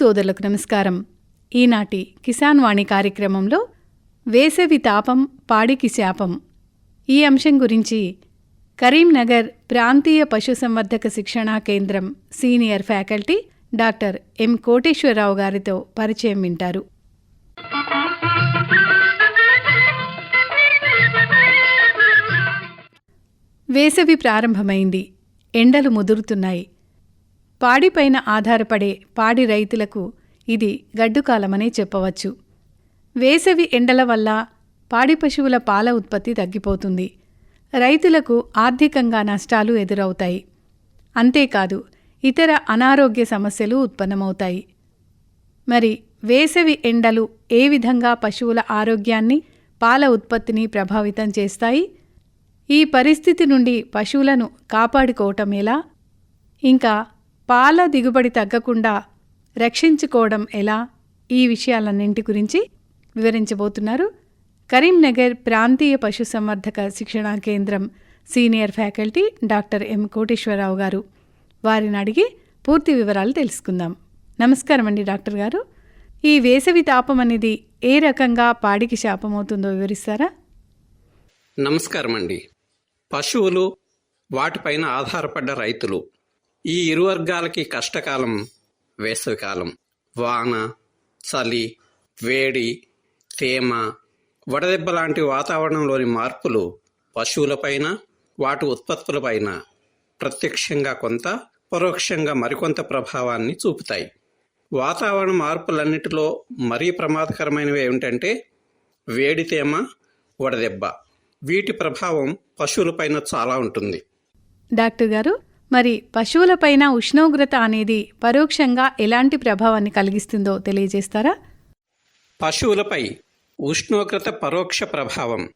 సోదరులకు నమస్కారం. ఈనాటి కిసాన్ వాణి కార్యక్రమంలో వేసవి తాపం పాడికి శాపం. ఈ అంశం గురించి కరీంనగర్ ప్రాంతీయ పశుసంవర్ధక శిక్షణా కేంద్రం senior faculty doctor M Koteswararao గారితో పరిచయం వింటారు. వేసవి ప్రారంభమైంది. ఎండలు ముదురుతున్నాయి. పాడిపైన ఆధారపడే పాడి రైతులకు ఇది గడ్డుకాలమనే చెప్పవచ్చు. వేసవి ఎండల వల్ల పాడి పశువుల పాల ఉత్పత్తి తగ్గిపోతుంది. రైతులకు ఆర్థికంగా నష్టాలు ఎదురవుతాయి. అంతేకాదు ఇతర అనారోగ్య సమస్యలు ఉత్పన్నమవుతాయి. మరి వేసవి ఎండలు ఏ విధంగా పశువుల ఆరోగ్యాన్ని పాల ఉత్పత్తిని ప్రభావితం చేస్తాయి? ఈ పరిస్థితి నుండి పశువులను కాపాడుకోవటం ఎలా? ఇంకా పాల దిగుబడి తగ్గకుండా రక్షించుకోవడం ఎలా? ఈ విషయాలన్నింటి గురించి వివరించబోతున్నారు కరీంనగర్ ప్రాంతీయ పశుసంవర్ధక శిక్షణా కేంద్రం senior faculty doctor M Koteswararao గారు. వారిని అడిగి పూర్తి వివరాలు తెలుసుకుందాం. నమస్కారం అండి డాక్టర్ గారు. ఈ వేసవి తాపం అనేది ఏ రకంగా పాడికి శాపమవుతుందో వివరిస్తారా? నమస్కారం అండి పశువులు వాటిపైన ఆధారపడ్డ రైతులు ఈ ఇరు వర్గాలకి కష్టకాలం వేసవికాలం. వాన చలి వేడి తేమ వడదెబ్బ లాంటి వాతావరణంలోని మార్పులు పశువులపైన వాటి ఉత్పత్తులపైన ప్రత్యక్షంగా కొంత పరోక్షంగా మరికొంత ప్రభావాన్ని చూపుతాయి. వాతావరణ మార్పులన్నిటిలో మరీ ప్రమాదకరమైనవి ఏమిటంటే వేడి తేమ వడదెబ్బ. వీటి ప్రభావం పశువులపైన చాలా ఉంటుంది. డాక్టర్ గారు మరి పశువులపైన ఉష్ణోగ్రత అనేది పరోక్షంగా ఎలాంటి ప్రభావాన్ని కలిగిస్తుందో తెలియజేస్తారా? పశువులపై ఉష్ణోగ్రత పరోక్ష ప్రభావం.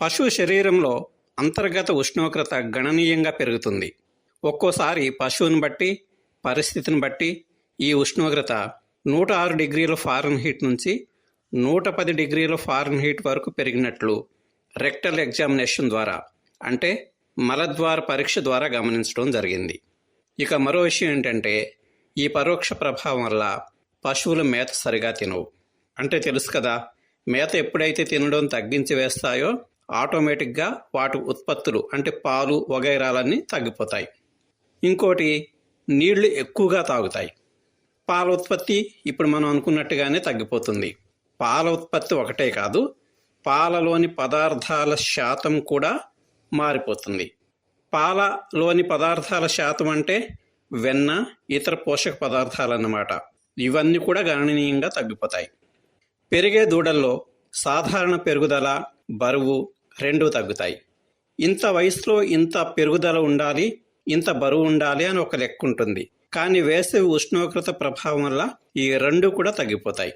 పశువు శరీరంలో అంతర్గత ఉష్ణోగ్రత గణనీయంగా పెరుగుతుంది. ఒక్కోసారి పశువును బట్టి పరిస్థితిని బట్టి ఈ ఉష్ణోగ్రత నూట ఆరు డిగ్రీల ఫారెన్ హీట్ నుంచి నూట పది డిగ్రీల ఫారెన్ హీట్ వరకు పెరిగినట్లు రెక్టల్ ఎగ్జామినేషన్ ద్వారా అంటే మలద్వార పరీక్ష ద్వారా గమనించడం జరిగింది. ఇక మరో విషయం ఏంటంటే ఈ పరోక్ష ప్రభావం వల్ల పశువులు మేత సరిగా తినవు. అంటే తెలుసు కదా మేత ఎప్పుడైతే తినడం తగ్గించి వేస్తాయో ఆటోమేటిక్గా వాటి ఉత్పత్తులు అంటే పాలు వగైరాలన్నీ తగ్గిపోతాయి. ఇంకోటి నీళ్ళు ఎక్కువగా తాగుతాయి. పాల ఉత్పత్తి ఇప్పుడు మనం అనుకున్నట్టుగానే తగ్గిపోతుంది. పాల ఉత్పత్తి ఒకటే కాదు పాలలోని పదార్థాల శాతం కూడా మారిపోతుంది. పాలలోని పదార్థాల శాతం అంటే వెన్న ఇతర పోషక పదార్థాలు అన్నమాట ఇవన్నీ కూడా గణనీయంగా తగ్గిపోతాయి. పెరిగే దూడల్లో సాధారణ పెరుగుదల బరువు రెండూ తగ్గుతాయి. ఇంత వయసులో ఇంత పెరుగుదల ఉండాలి ఇంత బరువు ఉండాలి అని ఒక లెక్క ఉంటుంది. కానీ వేసవి ఉష్ణోగ్రత ప్రభావం వల్ల ఈ రెండు కూడా తగ్గిపోతాయి.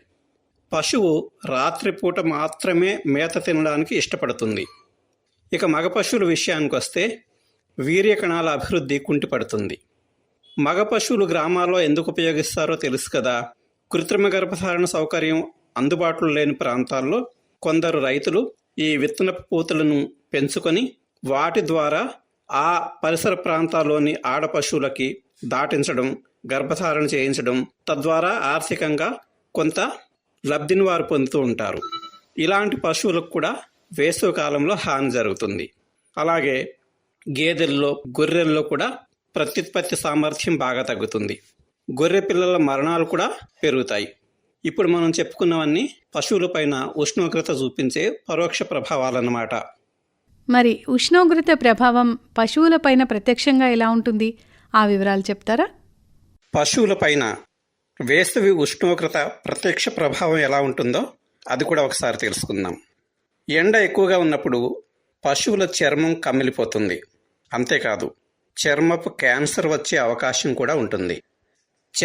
పశువు రాత్రిపూట మాత్రమే మేత తినడానికి ఇష్టపడుతుంది. ఇక మగ పశువుల విషయానికి వస్తే వీర్య కణాల అభివృద్ధి కుంటిపడుతుంది. మగ పశువులు గ్రామాల్లో ఎందుకు ఉపయోగిస్తారో తెలుసు కదా. కృత్రిమ గర్భధారణ సౌకర్యం అందుబాటులో లేని ప్రాంతాల్లో కొందరు రైతులు ఈ విత్తన పూతలను పెంచుకొని వాటి ద్వారా ఆ పరిసర ప్రాంతాల్లోని ఆడ పశువులకి దాటించడం గర్భధారణ చేయించడం తద్వారా ఆర్థికంగా కొంత లబ్ధిని వారు పొందుతూ ఉంటారు. ఇలాంటి పశువులకు కూడా వేసవి కాలంలో హాని జరుగుతుంది. అలాగే గేదెల్లో గొర్రెల్లో కూడా ప్రత్యుత్పత్తి సామర్థ్యం బాగా తగ్గుతుంది. గొర్రె పిల్లల మరణాలు కూడా పెరుగుతాయి. ఇప్పుడు మనం చెప్పుకున్నవన్నీ పశువులపైన ఉష్ణోగ్రత చూపించే పరోక్ష ప్రభావాలన్నమాట. మరి ఉష్ణోగ్రత ప్రభావం పశువులపైన ప్రత్యక్షంగా ఎలా ఉంటుంది? ఆ వివరాలు చెప్తారా? పశువులపైన వేసవి ఉష్ణోగ్రత ప్రత్యక్ష ప్రభావం ఎలా ఉంటుందో అది కూడా ఒకసారి తెలుసుకుందాం. ఎండ ఎక్కువగా ఉన్నప్పుడు పశువుల చర్మం కమిలిపోతుంది అంతేకాదు చర్మపు క్యాన్సర్ వచ్చే అవకాశం కూడా ఉంటుంది.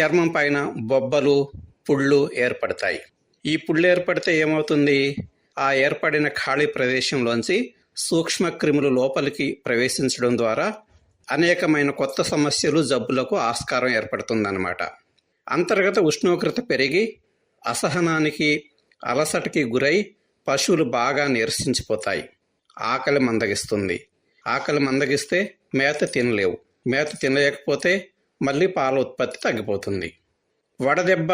చర్మం పైన బొబ్బలు పుళ్ళు ఏర్పడతాయి. ఈ పుళ్ళు ఏర్పడితే ఏమవుతుంది? ఆ ఏర్పడిన ఖాళీ ప్రదేశంలోంచి సూక్ష్మ క్రిములు లోపలికి ప్రవేశించడం ద్వారా అనేకమైన కొత్త సమస్యలు జబ్బులకు ఆస్కారం ఏర్పడుతుందన్నమాట. అంతర్గత ఉష్ణోగ్రత పెరిగి అసహనానికి అలసటకి గురై పశువులు బాగా నీరసించిపోతాయి. ఆకలి మందగిస్తుంది. ఆకలి మందగిస్తే మేత తినలేవు. మేత తినలేకపోతే మళ్ళీ పాల ఉత్పత్తి తగ్గిపోతుంది. వడదెబ్బ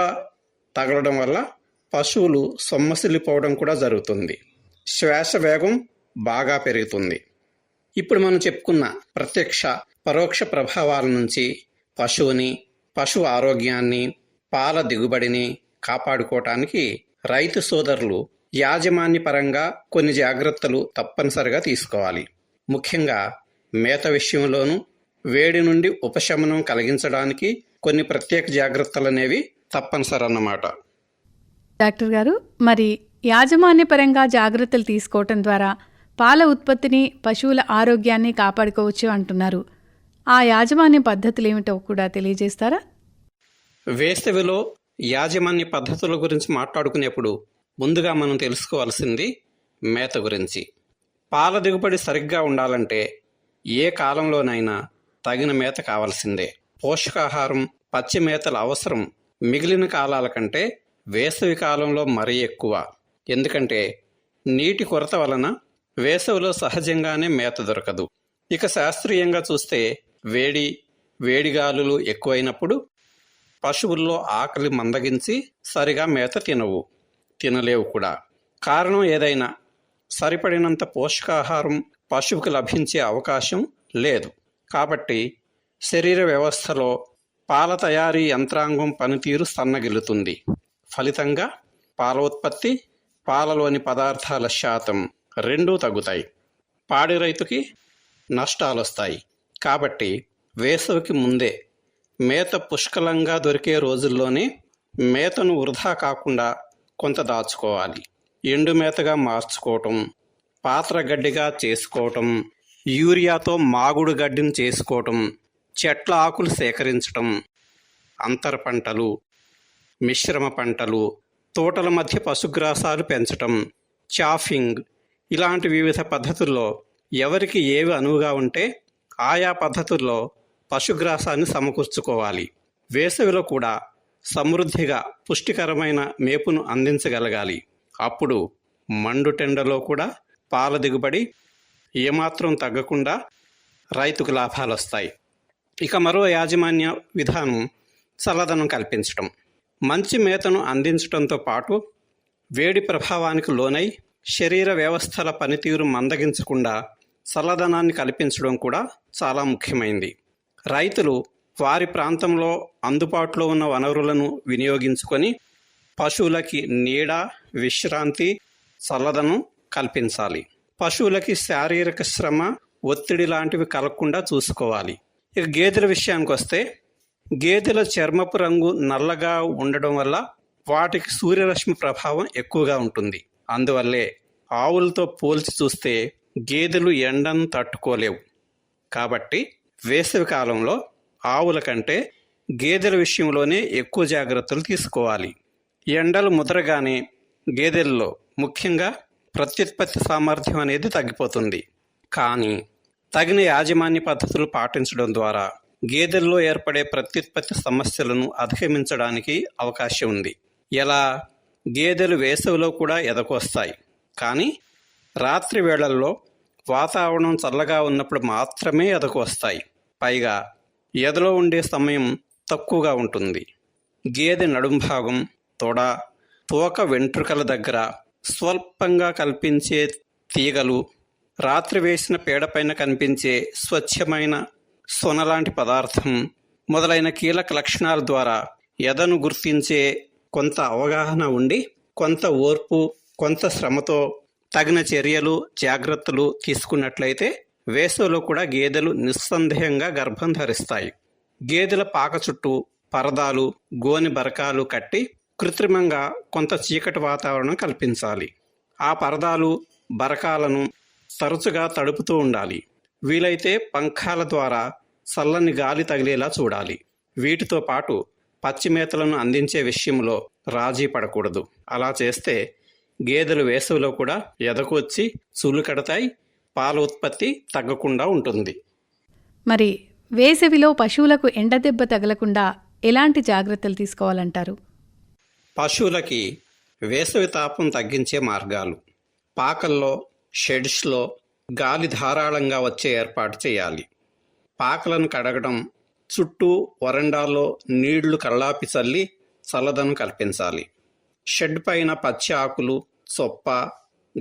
తగలడం వల్ల పశువులు సొమ్మసిల్లిపోవడం కూడా జరుగుతుంది. శ్వాస వేగం బాగా పెరుగుతుంది. ఇప్పుడు మనం చెప్పుకున్న ప్రత్యక్ష పరోక్ష ప్రభావాల నుంచి పశువుని పశువు ఆరోగ్యాన్ని పాల దిగుబడిని కాపాడుకోవటానికి రైతు సోదరులు యాజమాన్య పరంగా కొన్ని జాగ్రత్తలు తప్పనిసరిగా తీసుకోవాలి. ముఖ్యంగా మేత విషయంలోనూ వేడి నుండి ఉపశమనం కలిగించడానికి కొన్ని ప్రత్యేక జాగ్రత్తలు అనేవి తప్పనిసరి అన్నమాట డాక్టర్ గారు మరి యాజమాన్యపరంగా జాగ్రత్తలు తీసుకోవటం ద్వారా పాల ఉత్పత్తిని పశువుల ఆరోగ్యాన్ని కాపాడుకోవచ్చు అంటున్నారు. ఆ యాజమాన్య పద్ధతులు ఏమిటో కూడా తెలియజేస్తారా? వేసవిలో యాజమాన్య పద్ధతుల గురించి మాట్లాడుకునేప్పుడు ముందుగా మనం తెలుసుకోవాల్సింది మేత గురించి. పాల దిగుబడి సరిగ్గా ఉండాలంటే ఏ కాలంలోనైనా తగిన మేత కావాల్సిందే. పోషకాహారం పచ్చి మేతల అవసరం మిగిలిన కాలాల కంటే వేసవి కాలంలో మరీ ఎక్కువ. ఎందుకంటే నీటి కొరత వలన వేసవిలో సహజంగానే మేత దొరకదు. ఇక శాస్త్రీయంగా చూస్తే వేడి వేడిగాలులు ఎక్కువైనప్పుడు పశువుల్లో ఆకలి మందగించి సరిగా మేత తినవు. తినలేవు కూడా. కారణం ఏదైనా సరిపడినంత పోషకాహారం పశువుకు లభించే అవకాశం లేదు. కాబట్టి శరీర వ్యవస్థలో పాల తయారీ యంత్రాంగం పనితీరు సన్నగిల్లుతుంది. ఫలితంగా పాల ఉత్పత్తి పాలలోని పదార్థాల శాతం రెండూ తగ్గుతాయి. పాడి రైతుకి నష్టాలు వస్తాయి కాబట్టి వేసవికి ముందే మేత పుష్కలంగా దొరికే రోజుల్లోనే మేతను వృధా కాకుండా కొంత దాచుకోవాలి. ఎండు మేతగా మార్చుకోవటం పాత్ర గడ్డిగా చేసుకోవటం యూరియాతో మాగుడు గడ్డిని చేసుకోవటం చెట్ల ఆకులు సేకరించటం అంతర పంటలు మిశ్రమ పంటలు తోటల మధ్య పశుగ్రాసాలు పెంచటం చాఫింగ్ ఇలాంటి వివిధ పద్ధతుల్లో ఎవరికి ఏవి అనువుగా ఉంటే ఆయా పద్ధతుల్లో పశుగ్రాసాన్ని సమకూర్చుకోవాలి. వేసవిలో కూడా సమృద్ధిగా పుష్టికరమైన మేపును అందించగలగాలి. అప్పుడు మండుటెండలో కూడా పాల దిగుబడి ఏమాత్రం తగ్గకుండా రైతుకు లాభాలు వస్తాయి ఇక మరో యాజమాన్య విధానం చల్లదనం కల్పించటం. మంచి మేతను అందించడంతో పాటు వేడి ప్రభావానికి లోనై శరీర వ్యవస్థల పనితీరు మందగించకుండా చల్లదనాన్ని కల్పించడం కూడా చాలా ముఖ్యమైంది. రైతులు వారి ప్రాంతంలో అందుబాటులో ఉన్న వనరులను వినియోగించుకొని పశువులకి నీడ విశ్రాంతి చల్లదనం కల్పించాలి. పశువులకి శారీరక శ్రమ ఒత్తిడి లాంటివి కలగకుండా చూసుకోవాలి. ఇక గేదెల విషయానికి వస్తే గేదెల చర్మపు రంగు నల్లగా ఉండడం వల్ల వాటికి సూర్యరశ్మి ప్రభావం ఎక్కువగా ఉంటుంది. అందువల్లే ఆవులతో పోల్చి చూస్తే గేదెలు ఎండను తట్టుకోలేవు. కాబట్టి వేసవి కాలంలో ఆవుల కంటే గేదెల విషయంలోనే ఎక్కువ జాగ్రత్తలు తీసుకోవాలి. ఎండలు ముదరగానే గేదెల్లో ముఖ్యంగా ప్రత్యుత్పత్తి సామర్థ్యం అనేది తగ్గిపోతుంది. కానీ తగిన యాజమాన్య పద్ధతులు పాటించడం ద్వారా గేదెల్లో ఏర్పడే ప్రత్యుత్పత్తి సమస్యలను అధిగమించడానికి అవకాశం ఉంది. ఎలా? గేదెలు వేసవిలో కూడా ఎదకొస్తాయి కానీ రాత్రి వేళల్లో వాతావరణం చల్లగా ఉన్నప్పుడు మాత్రమే ఎదకొస్తాయి పైగా ఎదలో ఉండే సమయం తక్కువగా ఉంటుంది. గేదె నడుం భాగం తొడ తోక వెంట్రుకల దగ్గర స్వల్పంగా కల్పించే తీగలు రాత్రి వేసిన పేడపైన కనిపించే స్వచ్ఛమైన సొనలాంటి పదార్థం మొదలైన కీలక లక్షణాల ద్వారా ఎదను గుర్తించే కొంత అవగాహన ఉండి కొంత ఓర్పు కొంత శ్రమతో తగిన చర్యలు జాగ్రత్తలు తీసుకున్నట్లయితే వేసవిలో కూడా గేదెలు నిస్సందేహంగా గర్భం ధరిస్తాయి. గేదెల పాక చుట్టూ పరదాలు గోని బరకాలు కట్టి కృత్రిమంగా కొంత చీకటి వాతావరణం కల్పించాలి. ఆ పరదాలు బరకాలను తరచుగా తడుపుతూ ఉండాలి. వీలైతే పంఖాల ద్వారా చల్లని గాలి తగిలేలా చూడాలి. వీటితో పాటు పచ్చి మేతలను అందించే విషయంలో రాజీ పడకూడదు. అలా చేస్తే గేదెలు వేసవిలో కూడా ఎదకొచ్చి వచ్చి కడతాయి పాల ఉత్పత్తి తగ్గకుండా ఉంటుంది. మరి వేసవిలో పశువులకు ఎండదెబ్బ తగలకుండా ఎలాంటి జాగ్రత్తలు తీసుకోవాలంటారు? పశువులకి వేసవి తాపం తగ్గించే మార్గాలు. పాకల్లో షెడ్స్లో గాలి ధారాళంగా వచ్చే ఏర్పాటు చేయాలి. పాకలను కడగడం చుట్టూ వరండాల్లో నీళ్ళు కళ్ళాపి చల్లి చల్లదనం కల్పించాలి. షెడ్ పైన పచ్చి ఆకులు చొప్ప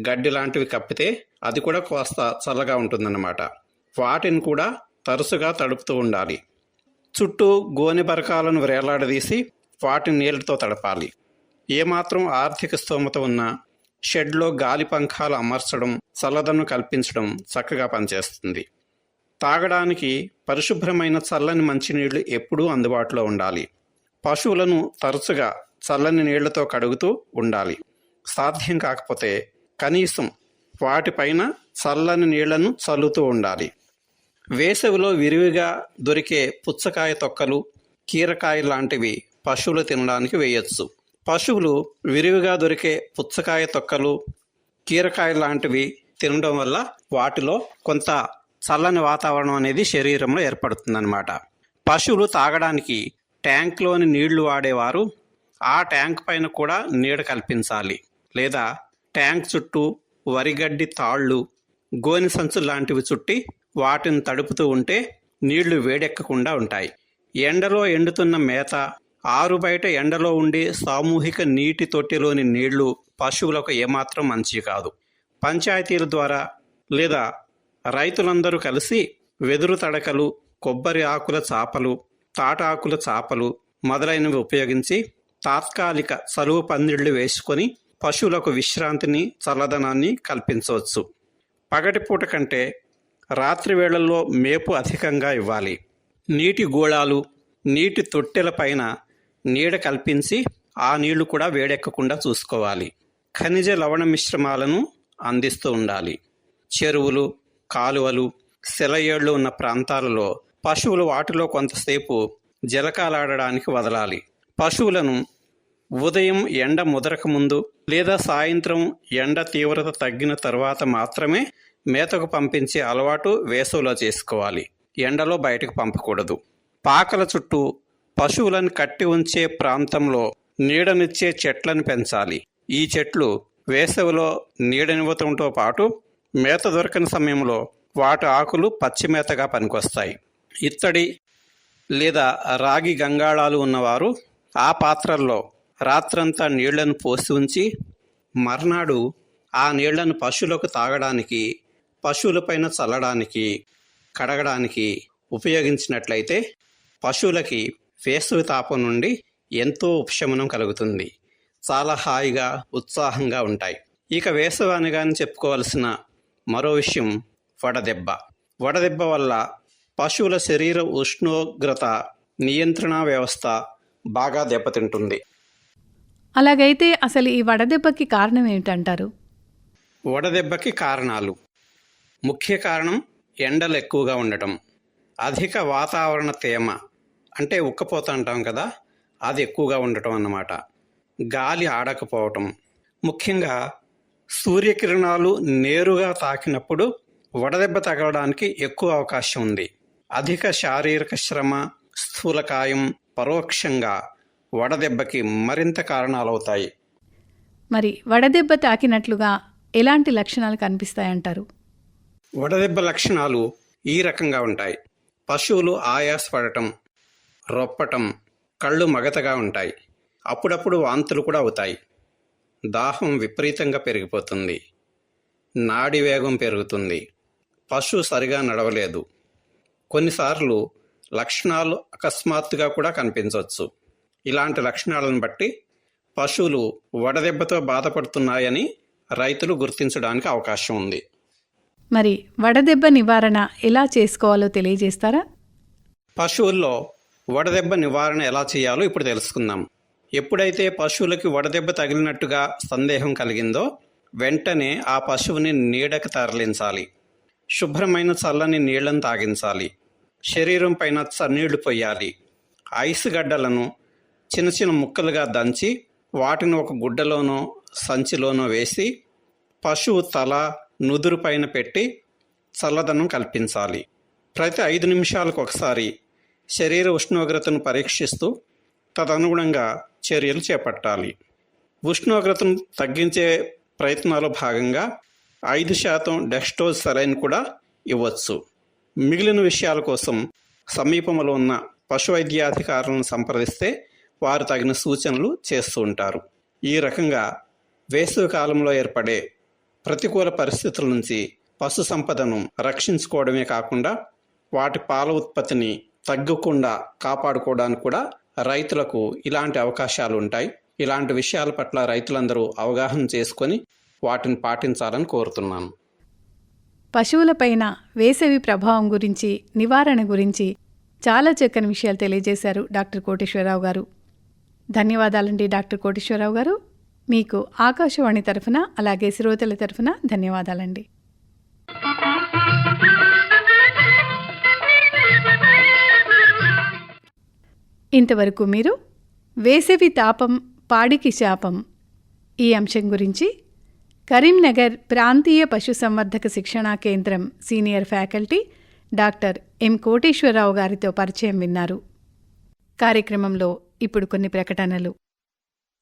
గడ్డి లాంటివి కప్పితే అది కూడా కాస్త చల్లగా ఉంటుందన్నమాట. వాటిని కూడా తరచుగా తడుపుతూ ఉండాలి. చుట్టూ గోనె బరకాలను వేలాడదీసి వాటిని నీళ్ళతో తడపాలి. ఏమాత్రం ఆర్థిక స్తోమత ఉన్నా షెడ్లో గాలి పంఖాలు అమర్చడం చల్లదనం కల్పించడం చక్కగా పనిచేస్తుంది. తాగడానికి పరిశుభ్రమైన చల్లని మంచినీళ్ళు ఎప్పుడూ అందుబాటులో ఉండాలి. పశువులను తరచుగా చల్లని నీళ్ళతో కడుగుతూ ఉండాలి. సాధ్యం కాకపోతే కనీసం వాటిపైన చల్లని నీళ్ళను చల్లుతూ ఉండాలి. వేసవిలో విరివిగా దొరికే పుచ్చకాయ తొక్కలు కీరకాయ లాంటివి పశువులు తినడానికి వేయచ్చు. పశువులు విరివిగా దొరికే పుచ్చకాయ తొక్కలు కీరకాయ లాంటివి తినడం వల్ల వాటిలో కొంత చల్లని వాతావరణం అనేది శరీరంలో ఏర్పడుతుందన్నమాట. పశువులు తాగడానికి ట్యాంక్లోని నీళ్ళు వాడేవారు. ఆ ట్యాంక్ పైన కూడా నీడ కల్పించాలి. లేదా ట్యాంక్ చుట్టూ వరిగడ్డి తాళ్ళు గోని సంచు లాంటివి చుట్టి వాటిని తడుపుతూ ఉంటే నీళ్ళు వేడెక్కకుండా ఉంటాయి. ఎండలో ఎండుతున్న మేత ఆరు బయట ఎండలో ఉండే సామూహిక నీటి తొట్టిలోని నీళ్ళు పశువులకు ఏమాత్రం మంచి కాదు. పంచాయతీల ద్వారా లేదా రైతులందరూ కలిసి వెదురు తడకలు కొబ్బరి ఆకుల చాపలు తాటాకుల చాపలు మొదలైనవి ఉపయోగించి తాత్కాలిక సలువు పందిళ్ళు వేసుకొని పశువులకు విశ్రాంతిని చల్లదనాన్ని కల్పించవచ్చు. పగటిపూట కంటే రాత్రి వేళల్లో మేపు అధికంగా ఇవ్వాలి. నీటి గోళాలు నీటి తొట్టెల పైన నీడ కల్పించి ఆ నీళ్ళు కూడా వేడెక్కకుండా చూసుకోవాలి. ఖనిజ లవణ మిశ్రమాలను అందిస్తూ ఉండాలి. చెరువులు కాలువలు సెలయేళ్ళు ఉన్న ప్రాంతాలలో పశువులు వాటిలో కొంతసేపు జలకాలాడడానికి వదలాలి. పశువులను ఉదయం ఎండ ముదరక ముందు లేదా సాయంత్రం ఎండ తీవ్రత తగ్గిన తర్వాత మాత్రమే మేతకు పంపించే అలవాటు వేసవిలో చేసుకోవాలి. ఎండలో బయటకు పంపకూడదు. పాకల చుట్టూ పశువులను కట్టి ఉంచే ప్రాంతంలో నీడనిచ్చే చెట్లను పెంచాలి. ఈ చెట్లు వేసవిలో నీడనివ్వటంతో పాటు మేత దొరకని సమయంలో వాటి ఆకులు పచ్చి మేతగా పనికొస్తాయి. ఇత్తడి లేదా రాగి గంగాళాలు ఉన్నవారు ఆ పాత్రల్లో రాత్రంతా నీళ్ళను పోసి ఉంచి మర్నాడు ఆ నీళ్ళను పశువులకు తాగడానికి పశువులపైన చల్లడానికి కడగడానికి ఉపయోగించినట్లయితే పశువులకి వేసవి తాపం నుండి ఎంతో ఉపశమనం కలుగుతుంది. చాలా హాయిగా ఉత్సాహంగా ఉంటాయి. ఇక వేసవి అనగానే చెప్పుకోవాల్సిన మరో విషయం వడదెబ్బ. వడదెబ్బ వల్ల పశువుల శరీర ఉష్ణోగ్రత నియంత్రణ వ్యవస్థ బాగా దెబ్బతింటుంది. అలాగైతే అసలు ఈ వడదెబ్బకి కారణం ఏమిటంటారు? వడదెబ్బకి కారణాలు. ముఖ్య కారణం ఎండలు ఎక్కువగా ఉండటం. అధిక వాతావరణ తేమ. అంటే ఉక్కపోత అంటాం కదా అది ఎక్కువగా ఉండటం అన్నమాట. గాలి ఆడకపోవటం. ముఖ్యంగా సూర్యకిరణాలు నేరుగా తాకినప్పుడు వడదెబ్బ తగలడానికి ఎక్కువ అవకాశం ఉంది. అధిక శారీరక శ్రమ స్థూలకాయం పరోక్షంగా వడదెబ్బకి మరింత కారణాలవుతాయి. మరి వడదెబ్బ తాకినట్లుగా ఎలాంటి లక్షణాలు కనిపిస్తాయంటారు? వడదెబ్బ లక్షణాలు ఈ రకంగా ఉంటాయి. పశువులు ఆయాసపడటం రొప్పటం కళ్ళు మగతగా ఉంటాయి. అప్పుడప్పుడు వాంతులు కూడా అవుతాయి. దాహం విపరీతంగా పెరిగిపోతుంది. నాడి వేగం పెరుగుతుంది. పశువు సరిగా నడవలేదు. కొన్నిసార్లు లక్షణాలు అకస్మాత్తుగా కూడా కనిపించవచ్చు. ఇలాంటి లక్షణాలను బట్టి పశువులు వడదెబ్బతో బాధపడుతున్నాయని రైతులు గుర్తించడానికి అవకాశం ఉంది. మరి వడదెబ్బ నివారణ ఎలా చేసుకోవాలో తెలియజేస్తారా? పశువుల్లో వడదెబ్బ నివారణ ఎలా చేయాలో ఇప్పుడు తెలుసుకుందాం. ఎప్పుడైతే పశువులకి వడదెబ్బ తగిలినట్టుగా సందేహం కలిగిందో వెంటనే ఆ పశువుని నీడకు తరలించాలి. శుభ్రమైన చల్లని నీళ్ళను తాగించాలి. శరీరం పైన చన్నీళ్ళు పొయ్యాలి ఐస్ గడ్డలను చిన్న చిన్న ముక్కలుగా దంచి వాటిని ఒక గుడ్డలోనో సంచిలోనో వేసి పశువు తల నుదురు పైన పెట్టి చల్లదనం కల్పించాలి. ప్రతి ఐదు నిమిషాలకు ఒకసారి శరీర ఉష్ణోగ్రతను పరీక్షిస్తూ తదనుగుణంగా చర్యలు చేపట్టాలి. ఉష్ణోగ్రతను తగ్గించే ప్రయత్నాల్లో భాగంగా ఐదు శాతం డెక్స్టోజ్ సెలైన్ కూడా ఇవ్వచ్చు. మిగిలిన విషయాల కోసం సమీపంలో ఉన్న పశు వైద్యాధికారులను సంప్రదిస్తే వారు తగిన సూచనలు చేస్తూ ఉంటారు. ఈ రకంగా వేసవి కాలంలో ఏర్పడే ప్రతికూల పరిస్థితుల నుంచి పశు సంపదను రక్షించుకోవడమే కాకుండా వాటి పాల ఉత్పత్తిని తగ్గకుండా కాపాడుకోవడానికి కూడా రైతులకు ఇలాంటి అవకాశాలు ఉంటాయి. ఇలాంటి విషయాల పట్ల రైతులందరూ అవగాహన చేసుకొని వాటిని పాటించాలని కోరుతున్నాను. పశువులపైన వేసవి ప్రభావం గురించి నివారణ గురించి చాలా చక్కని విషయాలు తెలియజేశారు డాక్టర్ కోటేశ్వరరావు గారు. ధన్యవాదాలండి డాక్టర్ కోటేశ్వరరావు గారు. మీకు ఆకాశవాణి తరఫున అలాగే శ్రోతల తరఫున ధన్యవాదాలండి. ఇంతవరకు మీరు వేసవి తాపం పాడికి శాపం ఈ అంశం గురించి కరీంనగర్ ప్రాంతీయ పశుసంవర్ధక శిక్షణా కేంద్రం senior faculty doctor M Koteswararao గారితో పరిచయం విన్నారు. కార్యక్రమంలో ఇప్పుడు కొన్ని ప్రకటనలు.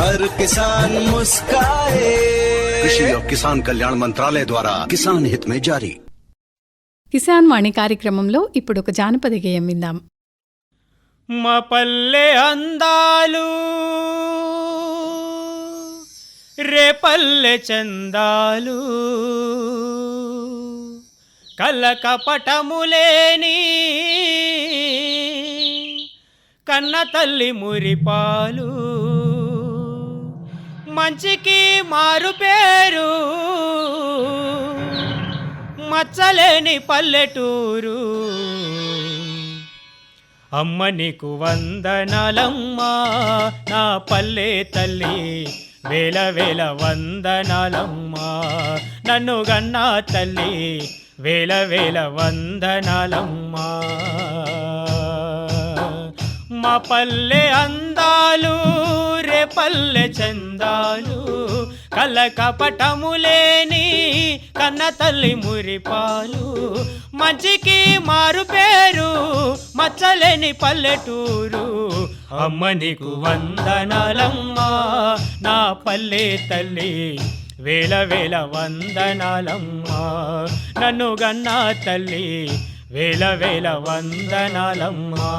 हर किसान मुस्काए कृषि और किसान कल्याण मंत्रालय द्वारा किसान हित में जारी కిసాన్ వాణి కార్యక్రమంలో ఇప్పుడు ఒక జానపద గేయం విందాం మా పల్లె అందాలు రేపల్లె చందాలు కళ్ళ కపటములేని కన్న తల్లి మురిపాలు మంచికి మారు పేరు. మచ్చలేని పల్లెటూరు. అమ్మ నీకు వందనాలమ్మా నా పల్లె తల్లి వేల వేల వందనాలమ్మా. నన్ను గన్నా తల్లి వేల వేల వందనాలమ్మా. మా పల్లె అందాలు రే పల్లె చందాలు. కల కపటములేని కన్న తల్లి మురిపాలు. మంచికి మారు పేరు మచ్చలేని పల్లెటూరు. అమ్మ నీకు వందనాలమ్మా నా పల్లె తల్లి. వేల వేల వందనాలమ్మా నన్ను గన్నా తల్లి. వేల వేల వందనాలమ్మా.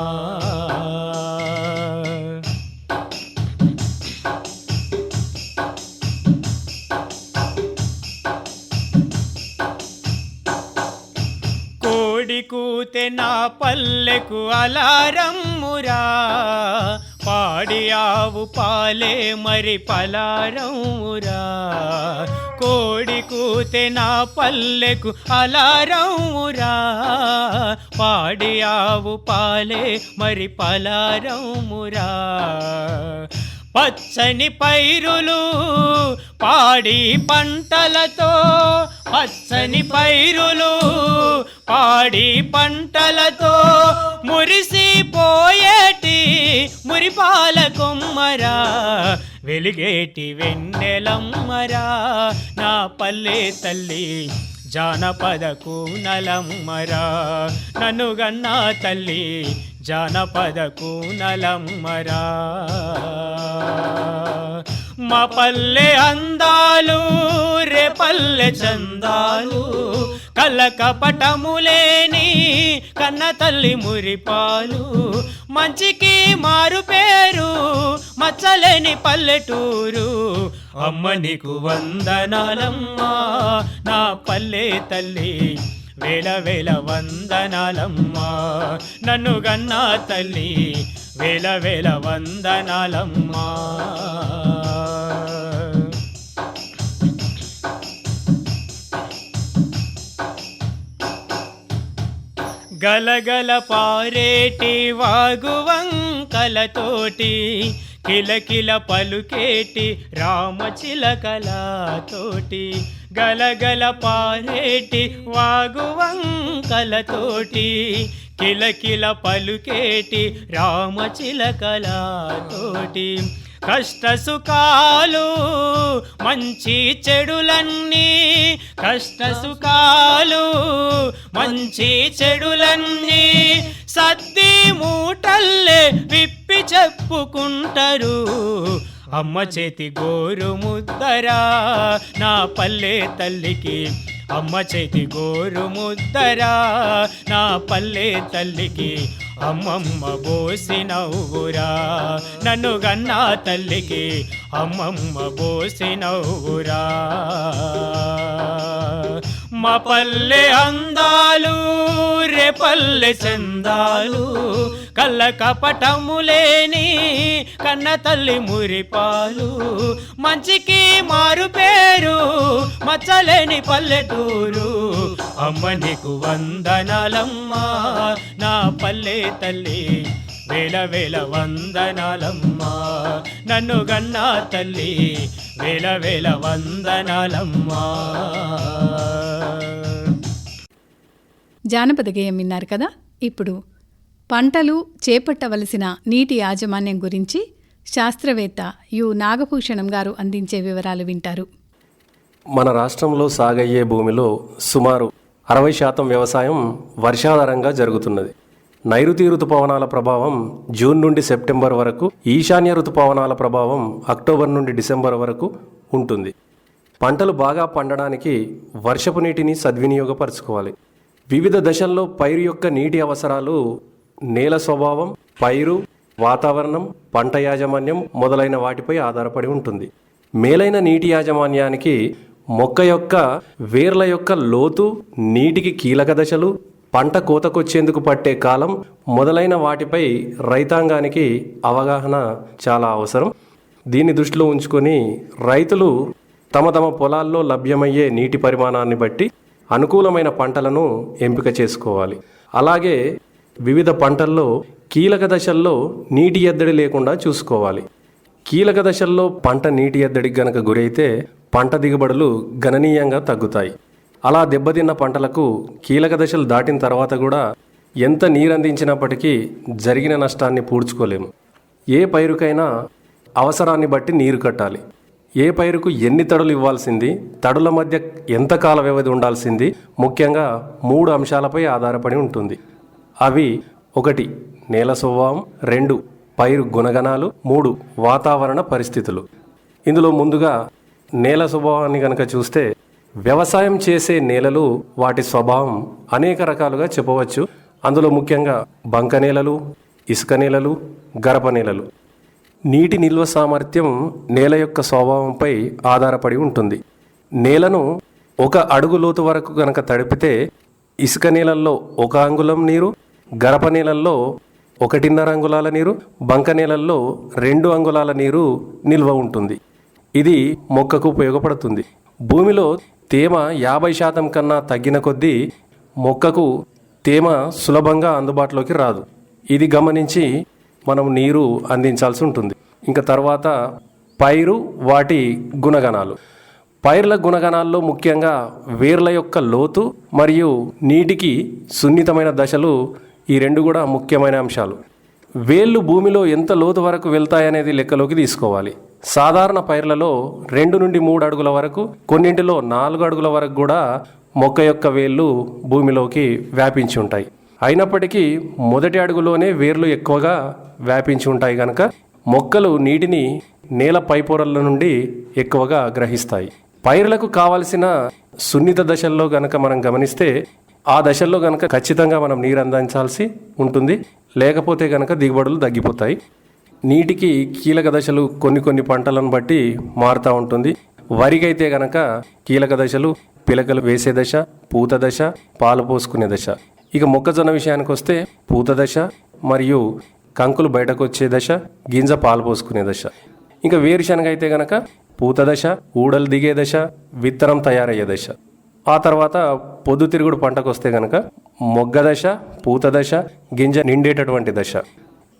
కోడి కూతే నా పల్లెకు అలారమ్మురా. పాడి ఆవు పాలే మరి పలారమ్మురా. కోడి కూతే నా పల్లెకు అలారమ్మురా పాడి ఆవు పాలే మరి పలారమ్మురా పచ్చని పైరులు పాడి పంటలతో పచ్చని పైరులు పాడి పంటలతో మురిసిపోయేటి మురిపాల కొమ్మరా. వెలిగేటి వెన్నెలమ్మరా నా పల్లె తల్లి జానపద కూనలమ్మరా నన్ను గన్నా తల్లి జానపద కూనలమ్మరా మా పల్లె అందాలు రే పల్లె చందాలు కలకపటములేని కన్న తల్లి మురిపాలు. మంచికి మారు పేరు మచ్చలేని పల్లెటూరు. అమ్మ నీకు వందనాలమ్మా నా పల్లె తల్లి. వేల వేల వందనాలమ్మా నన్ను గన్నా తల్లి. వేల వేల వందనాలమ్మా. గలగల పారేటి వాగువంకలతోటి కిలకిల పలుకేటి రామచిలకలతోటి గలగల పారేటి వాగువంకలతోటి కిలకిల పలుకేటి రామచిలకలతోటి. కష్ట సుఖాలు మంచి చెడులన్నీ. కష్ట సుఖాలు మంచి చెడులన్నీ. సద్ది మూటల్లే విప్పి చెప్పుకుంటారు. అమ్మ చేతి గోరు ముద్దరా నా పల్లె తల్లికి. అమ్మ చేతి గోరు ముద్దరా నా పల్లె తల్లికి. అమ్మమ్మ బోసి నవ్వురా నన్ను గన్నా తల్లికి అమ్మమ్మ బోసి నవ్వురా మా పల్లె అందాలు రే పల్లె చందాలు కళ్ళ కపటములేని కన్న తల్లి మురిపాలు. మంచికి మారు పేరు మచ్చలేని పల్లెటూరు అమ్మ నీకు వందనాలమ్మా. నా పల్లె తల్లి వేల వేల వందనాలమ్మా. నన్ను గన్నా తల్లి వేల వేల వందనాలమ్మా. జానపద గేయం విన్నారు కదా? ఇప్పుడు పంటలు చేపట్టవలసిన నీటి యాజమాన్యం గురించి శాస్త్రవేత్త యు. నాగభూషణం గారు అందించే వివరాలు వింటారు. మన రాష్ట్రంలో సాగయ్యే భూమిలో సుమారు అరవై శాతం వ్యవసాయం వర్షాధారంగా జరుగుతున్నది. నైరుతి ఋతుపవనాల ప్రభావం జూన్ నుండి సెప్టెంబర్ వరకు ఈశాన్య ఋతుపవనాల ప్రభావం అక్టోబర్ నుండి డిసెంబర్ వరకు ఉంటుంది. పంటలు బాగా పండడానికి వర్షపు నీటిని సద్వినియోగపరచుకోవాలి. వివిధ దశల్లో పైరు యొక్క నీటి అవసరాలు నేల స్వభావం పైరు వాతావరణం పంట యాజమాన్యం మొదలైన వాటిపై ఆధారపడి ఉంటుంది. మేలైన నీటి యాజమాన్యానికి మొక్క యొక్క వేర్ల యొక్క లోతు నీటికి కీలక దశలు పంట కోతకొచ్చేందుకు పట్టే కాలం మొదలైన వాటిపై రైతాంగానికి అవగాహన చాలా అవసరం. దీన్ని దృష్టిలో ఉంచుకొని రైతులు తమ తమ పొలాల్లో లభ్యమయ్యే నీటి పరిమాణాన్ని బట్టి అనుకూలమైన పంటలను ఎంపిక చేసుకోవాలి. అలాగే వివిధ పంటల్లో కీలక దశల్లో నీటి ఎద్దడి లేకుండా చూసుకోవాలి. కీలక దశల్లో పంట నీటి ఎద్దడికి గనక గురైతే పంట దిగుబడులు గణనీయంగా తగ్గుతాయి. అలా దెబ్బతిన్న పంటలకు కీలక దశలు దాటిన తర్వాత కూడా ఎంత నీరందించినప్పటికీ జరిగిన నష్టాన్ని పూడ్చుకోలేము. ఏ పైరుకైనా అవసరాన్ని బట్టి నీరు కట్టాలి. ఏ పైరుకు ఎన్ని తడులు ఇవ్వాల్సింది తడుల మధ్య ఎంత కాల వ్యవధి ఉండాల్సింది ముఖ్యంగా మూడు అంశాలపై ఆధారపడి ఉంటుంది. అవి ఒకటి నేల స్వభావం రెండు పైరు గుణగణాలు మూడు వాతావరణ పరిస్థితులు. ఇందులో ముందుగా నేల స్వభావాన్ని కనుక చూస్తే వ్యవసాయం చేసే నేలలు వాటి స్వభావం అనేక రకాలుగా చెప్పవచ్చు. అందులో ముఖ్యంగా బంక నేలలు ఇసుక నేలలు గరప నేలలు. నీటి నిల్వ సామర్థ్యం నేల యొక్క స్వభావంపై ఆధారపడి ఉంటుంది. నేలను ఒక అడుగు లోతు వరకు గనక తడిపితే ఇసుక నేలల్లో ఒక అంగుళం నీరు గరప నేలల్లో ఒకటిన్నర అంగుళాల నీరు బంక నేలల్లో రెండు అంగుళాల నీరు నిల్వ ఉంటుంది. ఇది మొక్కకు ఉపయోగపడుతుంది. భూమిలో తేమ యాభై శాతం కన్నా తగ్గిన కొద్దీ మొక్కకు తేమ సులభంగా అందుబాటులోకి రాదు. ఇది గమనించి మనం నీరు అందించాల్సి ఉంటుంది. ఇంకా తర్వాత పైరు వాటి గుణగణాలు. పైర్ల గుణగణాల్లో ముఖ్యంగా వేర్ల యొక్క లోతు మరియు నీటికి సున్నితమైన దశలు ఈ రెండు కూడా ముఖ్యమైన అంశాలు. వేళ్ళు భూమిలో ఎంత లోతు వరకు వెళ్తాయనేది లెక్కలోకి తీసుకోవాలి. సాధారణ పైర్లలో రెండు నుండి మూడు అడుగుల వరకు కొన్నింటిలో నాలుగు అడుగుల వరకు కూడా మొక్క యొక్క వేళ్ళు భూమిలోకి వ్యాపించి ఉంటాయి. అయినప్పటికీ మొదటి అడుగులోనే వేర్లు ఎక్కువగా వ్యాపించి ఉంటాయి కనుక మొక్కలు నీటిని నేల పైపొరల నుండి ఎక్కువగా గ్రహిస్తాయి. పైర్లకు కావలసిన సున్నిత దశల్లో గనక మనం గమనిస్తే ఆ దశల్లో గనక ఖచ్చితంగా మనం నీరు అందించాల్సి ఉంటుంది. లేకపోతే గనక దిగుబడులు తగ్గిపోతాయి. నీటికి కీలక దశలు కొన్ని కొన్ని పంటలను బట్టి మారుతూ ఉంటుంది. వరికైతే గనక కీలక దశలు పిలకలు వేసే దశ పూత దశ పాలు పోసుకునే దశ. ఇక మొక్కజొన్న విషయానికి వస్తే పూత దశ మరియు కంకులు బయటకు వచ్చే దశ గింజ పాలు పోసుకునే దశ. ఇంకా వేరుశనగ అయితే గనక పూత దశ ఊడలు దిగే దశ విత్తనం తయారయ్యే దశ. ఆ తర్వాత పొద్దుతిరుగుడు పంటకు వస్తే గనక మొగ్గ దశ పూత దశ గింజ నిండేటటువంటి దశ.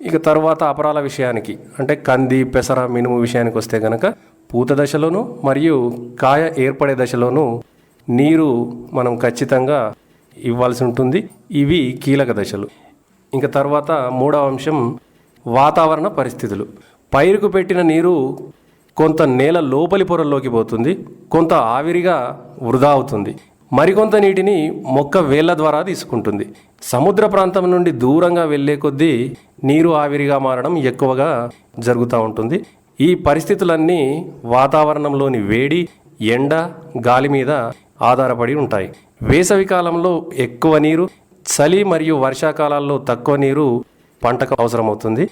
ఇక తర్వాత అపరాల విషయానికి అంటే కంది పెసర మినుము విషయానికి వస్తే గనక పూత దశలోను మరియు కాయ ఏర్పడే దశలోను నీరు మనం ఖచ్చితంగా ఇవ్వాల్సి ఉంటుంది. ఇవి కీలక దశలు. ఇంకా తర్వాత మూడవ అంశం వాతావరణ పరిస్థితులు. పైరుకు పెట్టిన నీరు కొంత నేల లోపలి పొరల్లోకి పోతుంది. కొంత ఆవిరిగా వృధా అవుతుంది. మరికొంత నీటిని మొక్క వేళ్ళ ద్వారా తీసుకుంటుంది. సముద్ర ప్రాంతం నుండి దూరంగా వెళ్ళే కొద్దీ నీరు ఆవిరిగా మారడం ఎక్కువగా జరుగుతూ ఉంటుంది. ఈ పరిస్థితులన్నీ వాతావరణంలోని వేడి ఎండ గాలి మీద ఆధారపడి ఉంటాయి. వేసవి కాలంలో ఎక్కువ నీరు చలి మరియు వర్షాకాలాల్లో తక్కువ నీరు పంటకు అవసరమవుతుంది.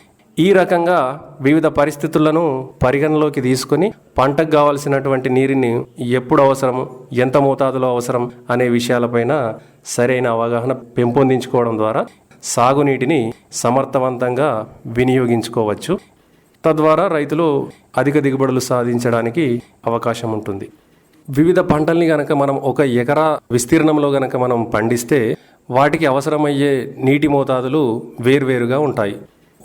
ఈ రకంగా వివిధ పరిస్థితులను పరిగణలోకి తీసుకొని పంటకు కావలసినటువంటి నీరుని ఎప్పుడు అవసరం ఎంత మోతాదులో అవసరం అనే విషయాలపైన సరైన అవగాహన పెంపొందించుకోవడం ద్వారా సాగునీటిని సమర్థవంతంగా వినియోగించుకోవచ్చు. తద్వారా రైతులు అధిక దిగుబడులు సాధించడానికి అవకాశం ఉంటుంది. వివిధ పంటల్ని గనక మనం ఒక ఎకరా విస్తీర్ణంలో గనక మనం పండిస్తే వాటికి అవసరమయ్యే నీటి మోతాదులు వేర్వేరుగా ఉంటాయి.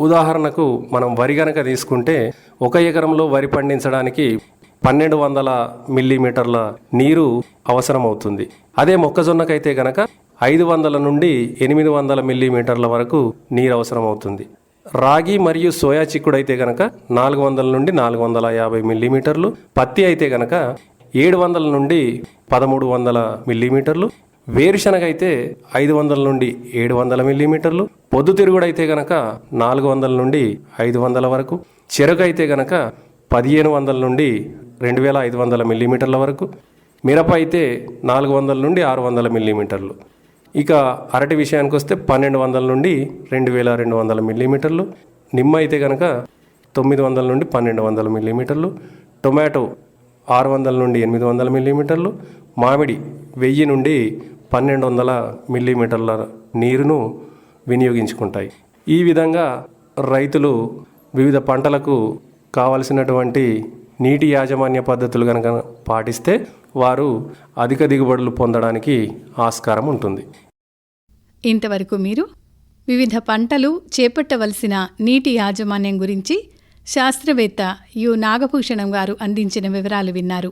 ఉదాహరణకు మనం వరి గనక తీసుకుంటే ఒక ఎకరంలో వరి పండించడానికి పన్నెండు వందల మిల్లీమీటర్ల నీరు అవసరమవుతుంది. అదే మొక్కజొన్నకైతే గనక ఐదు వందల నుండి ఎనిమిది వందల మిల్లీమీటర్ల వరకు నీరు అవసరమవుతుంది రాగి మరియు సోయా చిక్కుడు అయితే గనక నాలుగు వందల నుండి నాలుగు వందల యాభై మిల్లీమీటర్లు. పత్తి అయితే గనక ఏడు వందల నుండి పదమూడు వందల మిల్లీమీటర్లు. వేరుశనగ అయితే ఐదు వందల నుండి ఏడు వందల మిల్లీమీటర్లు పొద్దుతిరుగుడు అయితే గనక నాలుగు వందల నుండి ఐదు వందల వరకు చెరకు అయితే గనక పదిహేను వందల నుండి రెండు వేల ఐదు వందల మిల్లీమీటర్ల వరకు మిరప అయితే నాలుగు వందల నుండి ఆరు వందల మిల్లీమీటర్లు. ఇక అరటి విషయానికి వస్తే పన్నెండు వందల నుండి రెండు వేల రెండు వందల మిల్లీమీటర్లు నిమ్మ అయితే కనుక తొమ్మిది వందల నుండి పన్నెండు వందల మిల్లీమీటర్లు టొమాటో ఆరు వందల నుండి ఎనిమిది వందల మిల్లీమీటర్లు మామిడి వెయ్యి నుండి పన్నెండు వందల మిల్లీమీటర్ల నీరును వినియోగించుకుంటాయి. ఈ విధంగా రైతులు వివిధ పంటలకు కావలసినటువంటి నీటి యాజమాన్య పద్ధతులు కనుక పాటిస్తే వారు అధిక దిగుబడులు పొందడానికి ఆస్కారం ఉంటుంది. ఇంతవరకు మీరు వివిధ పంటలు చేపట్టవలసిన నీటి యాజమాన్యం గురించి శాస్త్రవేత్త యు నాగభూషణం గారు అందించిన వివరాలు విన్నారు.